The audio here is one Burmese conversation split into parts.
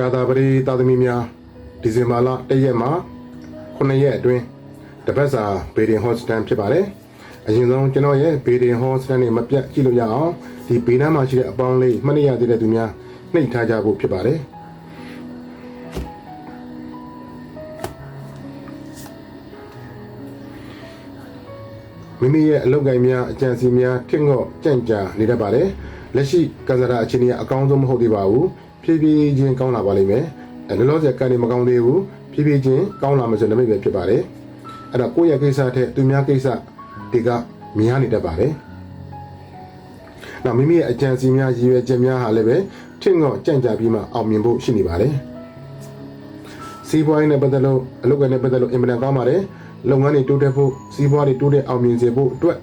ရာသာပရိသာသမီများဒီဇင်ဘာလ၁ရက်မှာ9ရက်အတွင်းတပတ်စာဘေဒင်ဟော့စတန်ဖြစ်ပါတယ်။အရင်ဆုံးကျွန်တော်ရဲ့ဘေဒင်ဟော့စတန်နဲ့မပြတ်ကြည့်လို့ရအောင်ဒီဘေးနားမှာရှိတဲ့အပေါင်းလေးမှတ်ရသေးတဲ့သူများနှိပ်ထားကြဖို့ဖြစ်ပါတယ်။မိမိရဲ့အလုပ်ကိုင်များအကြံစီများထင့်ငော့ကြံ့ကြာနေတတ်ပါတယ်လက်ရှိကစားတာအခြေအနေကအကောင်းဆုံးမဟုတ်သေးပါဘူး ဖြည်းဖြည်းချင်းကောင်းလာပါလိမ့်မယ်အဲလောလောဆယ်ကနေမကောင်းသေးဘူးဖြည်းဖြည်းချင်းကောင်းလာမှဆိုနမိတ်ပဲဖြစ်ပါတယ်အဲ့တော့ကိုယ့်ရဲ့ကိစ္စထက်သူများကိစ္စတွေကများနေတတ်ပါတယ်နောက်မိမိရဲ့အကြံစီများရည်ရွယ်ချက်များဟာလည်းပဲထင့်ငော့ကြံ့ကြာပြီးမှအောင်မြင်ဖို့ရှိနေပါတယ်စီးပွားရေးနဲ့ပတ်သက်လို့အလုပ်ကိုင်နဲ့ပတ်သက်လို့အင်မတန်ကောင်းပါတယ်လုပ်ငန်းတွေတိုးတက်ဖို့စီးပွားတွေတိုးတက်အောင်မြင်စေဖို့အတွက်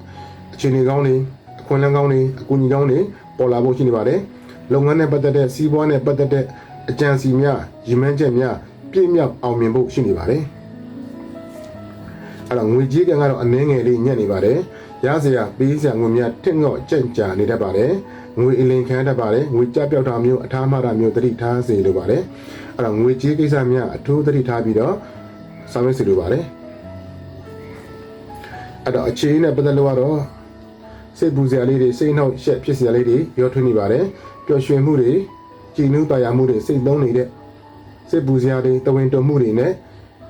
အခြေအနေကောင်းတွေအခွင့်အလမ်းကောင်းတွေအကူအညီကောင်းတွေပေါ်လာဖို့ရှိနေပါတယ် လုပ်ငန်းနဲ့ပတ်သက်တဲ့စီးပွားနဲ့ပတ်သက်တဲ့အကြံစီများရည်မှန်းချက်များပြည့်မြောက်အောင်မြင်ဖို့ရှိနေပါတယ်အဲ့တော့ငွေကြေးကံကတော့အနှင်းငယ်လေးညက်နေပါတယ်ရစရာပေးစရာငွေများထင့်ငော့ကြံ့ကြာနေတတ်ပါတယ်ငွေအလင်ခံတတ်ပါတယ်ငွေကြပြောက်တာမျိုးအထားမတာမျိုးတတိထားစေလိုပါတယ်အဲ့တော့ငွေကြေးကိစ္စများအထူးတတိထားပြီးတော့ဆောင်ရွက်စေလိုပါတယ်အဲ့တော့အခြေအနေနဲ့ပတ်သက်လို့ကတော့ စိတ်ပူစရာလေးတွေစိတ်နှောက်ရှက်ဖြစ်စရာလေးတွေရောထွေးနေပါတယ်ပျော်ရွှင်မှုတွေကြည်နူးပါရမှုတွေစိတ်လုံးနေတဲ့စိတ်ပူစရာတွေတဝင်းတုံမှုတွေနဲ့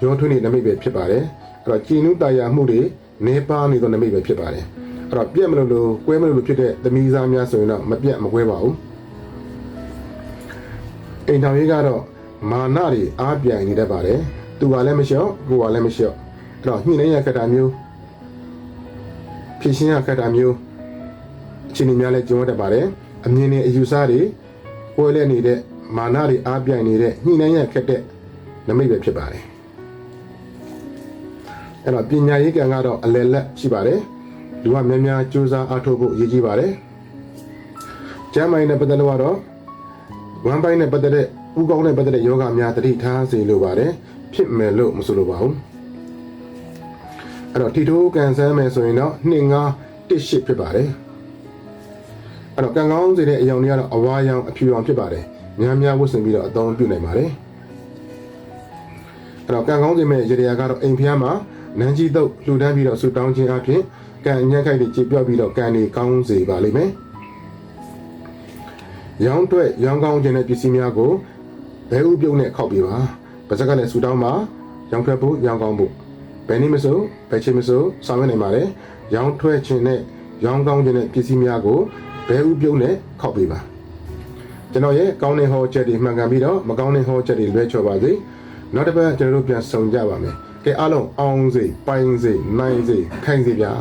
ရောထွေးနေတဲ့နမိတ်ပဲဖြစ်ပါတယ်အဲ့တော့ကြည်နူးပါရမှုတွေနေပါနေသောနမိတ်ပဲဖြစ်ပါတယ်အဲ့တော့ပြက်မလို့လို့ကွဲမလို့လို့ဖြစ်တဲ့သမီးစားများဆိုရင်တော့မပြက်မကွဲပါဘူးအိမ်ထောင်ရေးကတော့မာနတွေအားပြိုင်နေတတ်ပါတယ်သူကလည်းမလျှော့ကိုကလည်းမလျှော့အဲ့တော့ညှိနှိုင်းရခက်တာမျိုးဖြစ်ရှင်းရခက်တာမျိုး အချိန်များလဲကြုံရတတ်ပါတယ်အမြင်နဲ့အယူဆတွေကွဲလဲနေတဲ့မာနတွေအားပြိုင်နေတဲ့ညှိနှိုင်းရခက်တဲ့နမိတ်ပဲဖြစ်ပါတယ်အဲ့တော့ပညာရေးကံကတော့အလယ်လက်ရှိပါတယ်လူကများများစူးစမ်းအားထုတ်ဖို့ရည်ကြီးပါတယ်ကျမ်းမိုင်းနဲ့ပတ်သက်လို့ကတော့ဝမ်ပိုင်းနဲ့ပတ်သက်တဲ့ဥကောင်းနဲ့ပတ်သက်တဲ့ယောဂများတတိထားစေလိုပါတယ်ဖြစ်မယ်လို့မဆိုလိုပါဘူးအဲ့တော့ထီထိုးကန်ဆန်းမယ်ဆိုရင်တော့2 5 1 8ဖြစ်ပါတယ် အဲ့တော့ကံကောင်းစေတဲ့အယောင်တွေကတော့အဝါရောင်အဖြူရောင်ဖြစ်ပါတယ်များများဝတ်ဆင်ပြီးတော့အသုံးပြုနိုင်ပါတယ်အဲ့တော့ကံကောင်းစေမဲ့ရေရာကတော့အိမ်ဖျားမှာနန်းကြီးတုပ်လှူဒန်းပြီးတော့ဆူတောင်းခြင်းအပြင်ကံအညံ့ခိုက်တွေကြည်ပြော့ပြီးတော့ကံတွေကောင်းစေပါလိမ့်မယ်ရောင်းတွက်ရောင်းကောင်းခြင်းတဲ့ပစ္စည်းများကိုဘဲဥပြုံးနဲ့ခောက်ပြီးပါပါဇက်ကလည်းဆူတောင်းမှာရောင်းထွက်ဖို့ရောင်းကောင်းဖို့ဘယ်နည်းမဆိုဘယ်ချိန်မဆိုဆောင်ရွက်နိုင်ပါတယ်ရောင်းထွက်ခြင်းနဲ့ရောင်းကောင်းခြင်းတဲ့ပစ္စည်းများကို ဘဲဥပြုံးနဲ့ခောက်ပြီးပါကျွန်တော်ရဲ့ကောင်းတဲ့ဟောချက်တွေမှန်ကန်ပြီးတော့မကောင်းတဲ့ဟောချက်တွေလွဲချော်ပါစေနောက်တစ်ပတ်ကျွန်တော်တို့ပြန်ဆုံကြပါမယ်ကဲအားလုံးအောင်စေပိုင်စေနိုင်စေခိုင်စေဗျာ